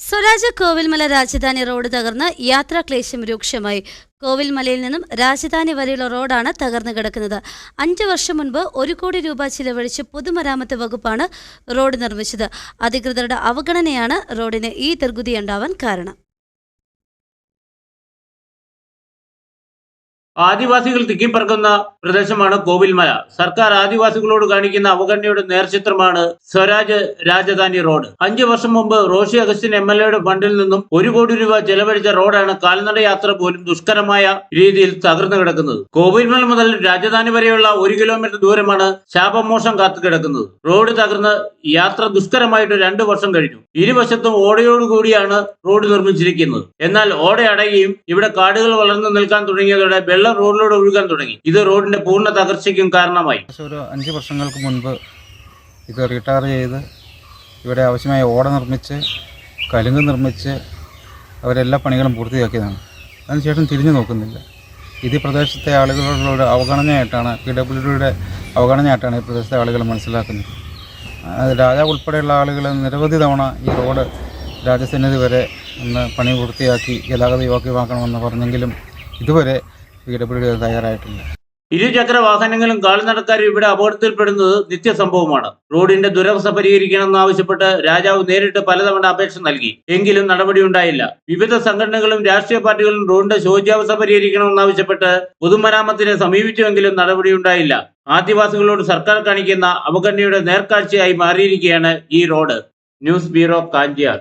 Swaraj Kovilmala Rajdhani road തകർന്ന് യാത്രാക്ലേശം രൂക്ഷമായി. കോവിൽമലയിൽ നിന്നും രാജധാനി വരെയുള്ള റോഡാണ് തകർന്നു കിടക്കുന്നത്. അഞ്ചു വർഷം മുൻപ് ഒരു കോടി രൂപ ചിലവഴിച്ച് പൊതുമരാമത്ത് വകുപ്പാണ് റോഡ് നിർമ്മിച്ചത്. അധികൃതരുടെ അവഗണനയാണ് റോഡിന് ഈ ദുർഗതിയുണ്ടാവാൻ കാരണം. ആദിവാസികൾ തിക്കിപ്പറക്കുന്ന പ്രദേശമാണ് കോവിൽമല സർക്കാർ ആദിവാസികളോട് കാണിക്കുന്ന അവഗണനയുടെ നേർചിത്രമാണ് സ്വരാജ് രാജധാനി റോഡ്. അഞ്ചു വർഷം മുമ്പ് റോഷി അഗസ്റ്റിൻ എം എൽ എയുടെ ഫണ്ടിൽ നിന്നും ഒരു കോടി രൂപ ചെലവഴിച്ച റോഡാണ് കാൽനട യാത്ര പോലും ദുഷ്കരമായ രീതിയിൽ തകർന്നു കിടക്കുന്നത്. കോവിൽമല മുതൽ രാജധാനി വരെയുള്ള ഒരു കിലോമീറ്റർ ദൂരമാണ് ശാപമോഷം കാത്തു കിടക്കുന്നത്. റോഡ് തകർന്ന് യാത്ര ദുഷ്കരമായിട്ട് രണ്ടു വർഷം കഴിഞ്ഞു. ഇരുവശത്തും ഓടയോടുകൂടിയാണ് റോഡ് നിർമ്മിച്ചിരിക്കുന്നത്. എന്നാൽ ഓടയടയുകയും ഇവിടെ കാടുകൾ വളർന്നു നിൽക്കാൻ തുടങ്ങിയതോടെ വെള്ളം റോഡിലൂടെ ഒഴുകാൻ തുടങ്ങി. ഇത് റോഡിന്റെ പൂർണ തകർച്ചയ്ക്കും കാരണമായി. ഒരു അഞ്ച് വർഷങ്ങൾക്ക് മുൻപ് ഇത് റിട്ടയർ ചെയ്ത് ഇവിടെ ആവശ്യമായ ഓട നിർമ്മിച്ച് കലുങ്ക് നിർമ്മിച്ച് അവരെല്ലാ പണികളും പൂർത്തിയാക്കിയതാണ്. അതിനുശേഷം തിരിഞ്ഞു നോക്കുന്നില്ല. ഇത് പ്രദേശത്തെ ആളുകളുടെ അവഗണനയായിട്ടാണ് പി ഡബ്ല്യു ഡിയുടെ അവഗണനയായിട്ടാണ് ഈ പ്രദേശത്തെ ആളുകൾ മനസ്സിലാക്കുന്നത്. രാജാവ് ഉൾപ്പെടെയുള്ള ആളുകൾ നിരവധി തവണ ഈ റോഡ് രാജസന്നിധി വരെ ഒന്ന് പണി പൂർത്തിയാക്കി ഗതാഗത യോഗ്യമാക്കണമെന്ന് പറഞ്ഞെങ്കിലും ഇതുവരെ പി ഡബ്ല്യു തയ്യാറായിട്ടില്ല ഇരുചക്ര വാഹനങ്ങളും കാൽനടക്കാരും ഇവിടെ അപകടത്തിൽപ്പെടുന്നത് നിത്യസംഭവമാണ്. റോഡിന്റെ ദുരവസ്ഥ പരിഹരിക്കണമെന്ന് ആവശ്യപ്പെട്ട് രാജാവ് നേരിട്ട് പലതവണ അപേക്ഷ നൽകി. എങ്കിലും നടപടിയുണ്ടായില്ല വിവിധ സംഘടനകളും രാഷ്ട്രീയ പാർട്ടികളും റോഡിന്റെ ശോച്യാവസ്ഥ പരിഹരിക്കണമെന്ന് ആവശ്യപ്പെട്ട് പൊതുമരാമത്തിനെ സമീപിച്ചുവെങ്കിലും നടപടിയുണ്ടായില്ല ആദിവാസികളോട് സർക്കാർ കാണിക്കുന്ന അവഗണനയുടെ നേർക്കാഴ്ചയായി മാറിയിരിക്കുകയാണ് ഈ റോഡ്. News bureau Kanchiyar.